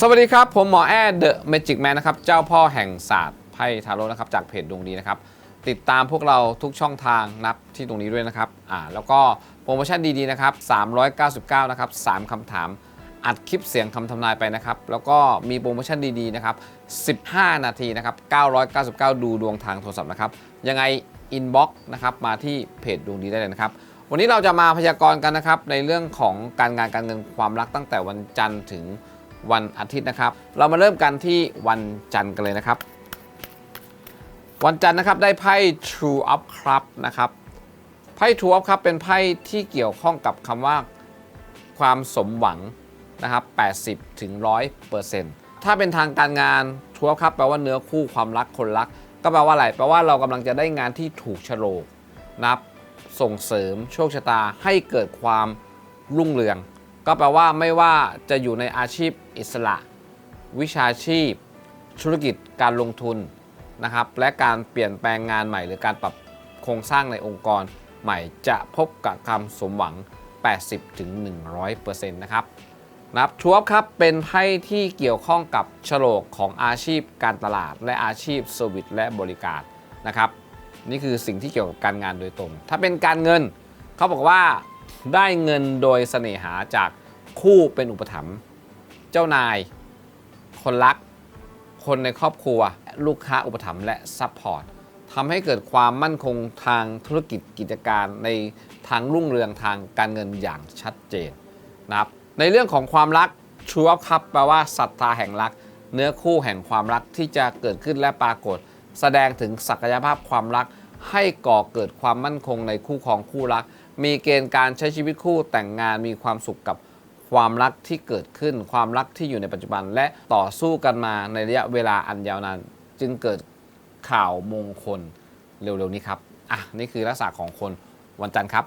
สวัสดีครับ ผมหมอแอดเดอะเมจิกแมนนะครับ เจ้าพ่อแห่งศาสตร์ไพ่ทาโร่นะครับ จากเพจดวงดีนะครับ ติดตามพวกเราทุกช่องทางนับที่ตรงนี้ด้วยนะครับอ่าแล้วก็โปรโมชั่นดีๆนะครับ 399 นะครับ 3คำถาม อัดคลิปเสียงคำทำนายไปนะครับ แล้วก็มีโปรโมชั่นดีๆนะครับ 15 นาทีนะครับ 999 ดูดวงทางโทรศัพท์นะครับ ยังไงอินบ็อกซ์นะครับมาที่เพจดวงดีได้เลยนะครับวันนี้เราจะมาพยากรณ์กันนะครับในเรื่องของการงานการเงินความรักตั้งแต่วันจันทร์ถึง วันอาทิตย์นะครับ เรามาเริ่มกันที่วันจันทร์กันเลยนะครับ วันจันทร์นะครับได้ไพ่ True Up ครับนะครับไพ่ True Up ครับเป็นไพ่ที่เกี่ยวข้องกับคำว่าความสมหวังนะครับ80ถึง100%ถ้าเป็นทางการงาน True Up ครับแปลว่าเนื้อคู่ความรักคนรัก ก็แปลว่าอะไรแปลว่าเรากำลังจะได้งานที่ถูกโฉลกนับส่งเสริมโชคชะตาให้เกิดความรุ่งเรือง ก็แปลว่าไม่ว่าจะอยู่ในอาชีพอิสระ วิชาชีพ ธุรกิจการลงทุนนะครับ และการเปลี่ยนแปลงงานใหม่ หรือการปรับโครงสร้างในองค์กรใหม่จะพบกับคำสมหวัง 80-100%นะครับนับทวบครับเป็นไพ่ที่เกี่ยวข้องกับโฉลกของอาชีพการตลาด และอาชีพเซอร์วิสและบริการนะครับ นี่คือสิ่งที่เกี่ยวกับการงานโดยตรง ถ้าเป็นการเงินเขาบอกว่า ได้เงินโดยเสน่หาจากคู่เป็นอุปถัมภ์เจ้านาย คนรัก คนในครอบครัว ลูกค้าอุปถัมภ์และซัพพอร์ตทำให้เกิดความมั่นคงทางธุรกิจกิจการในทางรุ่งเรืองทางการเงินอย่างชัดเจนนะครับในเรื่องของความรักชูอัพครับแปลว่าศรัทธาแห่งรัก เนื้อคู่แห่งความรักที่จะเกิดขึ้นและปรากฏ แสดงถึงศักยภาพความรัก ให้ก่อเกิดความมั่นคงในคู่ครองคู่รัก มีเกณฑ์การใช้ชีวิตคู่แต่งงานมีความสุขกับความรักที่เกิดขึ้น ความรักที่อยู่ในปัจจุบัน และต่อสู้กันมาในระยะเวลาอันยาวนานจึงเกิดข่าวมงคลเร็วๆนี้ครับ อะ นี่คือลักษณะของคนวันจันทร์ครับ